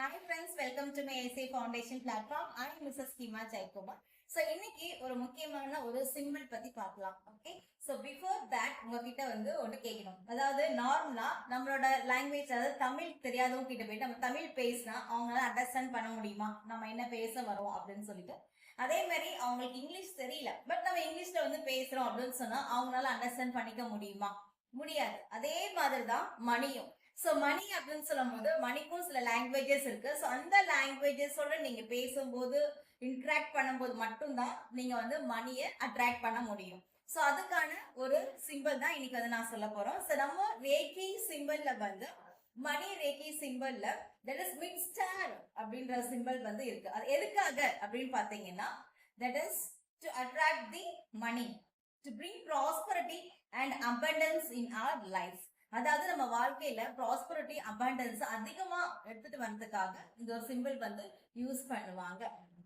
Hi friends welcome to my AC foundation platform I Mrs Keema Jayakumar so இன்னைக்கு ஒரு முக்கியமான ஒரு simple பத்தி பார்க்கலாம் ஓகே ஸோ பிஃபோர் தட் உங்ககிட்ட வந்து ஒன்று கேட்கணும் அதாவது நார்மலா நம்மளோட லாங்குவேஜ் அதாவது தமிழ் தெரியாதவங்க கிட்ட போயிட்டு நம்ம தமிழ் பேசினா அவங்களால அண்டர்ஸ்டாண்ட் பண்ண முடியுமா? நம்ம என்ன பேச வரோம் அப்படின்னு சொல்லிட்டு. அதே மாதிரி அவங்களுக்கு இங்கிலீஷ் தெரியல பட் நம்ம இங்கிலீஷ்ல வந்து பேசுறோம் அப்படின்னு சொன்னா அவங்களால அண்டர்ஸ்டாண்ட் பண்ணிக்க முடியுமா? முடியாது. அதே மாதிரி தான் மணியும். ஸோ மணி அப்படின்னு சொல்லும் போது மணிக்கும் சில லாங்குவேஜஸ் இருக்கு. ஸோ அந்த லாங்குவேஜஸோட நீங்க பேசும்போது இன்ட்ராக்ட் பண்ணும்போது மட்டும்தான் நீங்க வந்து மணியை அட்ராக்ட் பண்ண முடியும். ஸோ அதுக்கான ஒரு சிம்பிள் தான் இன்னைக்கு வந்து நான் சொல்ல போறோம். ஸோ நம்ம ரேக்கி சிம்பிள்ல வந்து மணி ரேக்கி சிம்பிள்ல தட் இஸ் மிட் ஸ்டார் அப்படின்ற சிம்பிள் வந்து இருக்கு. அது எதுக்காக அப்படின்னு பாத்தீங்கன்னா that is to attract the money to bring prosperity and abundance in our life அதாவது நம்ம வாழ்க்கையில ப்ராஸ்பரிட்டி abundance அதிகமா எடுத்துட்டு வர்றதுக்காக இந்த ஒரு சிம்பிள் வந்து யூஸ் பண்ணுவாங்க.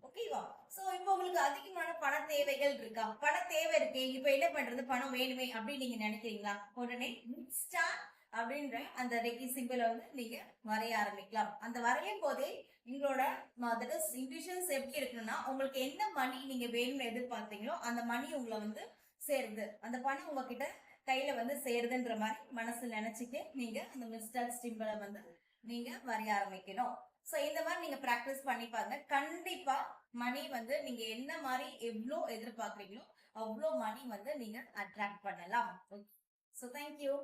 ஓகேவா சோ இப்போ உங்களுக்கு அதிகமான பண தேவைகள் இருக்கா? பண தேவை இருக்கு. இப்போ என்ன பண்றது? பணம் வேணுமே அப்படின்னு நீங்க நினைக்கிறீங்களா? உடனே ஸ்டார் அப்படின்ற அந்த ரெக்கி சிம்பிளை வந்து நீங்க வரைய ஆரம்பிக்கலாம். அந்த வரையும் போதே உங்களோட இன்ட்யூஷன்ஸ் எப்படி இருக்குன்னா உங்களுக்கு என்ன மணி நீங்க வேணும்னு எதிர்பார்த்தீங்களோ அந்த மணி உங்களை வந்து சேருது. அந்த பணம் உங்ககிட்ட கையில வந்து சேருதுன்ற மாதிரி மனசு நினைச்சிட்டு நீங்க அந்த மிஸ்டர் ஸ்டிம்பளை வந்து நீங்க வரைய ஆரம்பிக்கணும். சோ இந்த மாதிரி நீங்க பிராக்டிஸ் பண்ணி பாருங்க. கண்டிப்பா மணி வந்து நீங்க என்ன மாதிரி எவ்வளோ எதிர்பார்க்குறீங்களோ அவ்வளோ மணி வந்து நீங்க அட்ராக்ட் பண்ணலாம். So thank you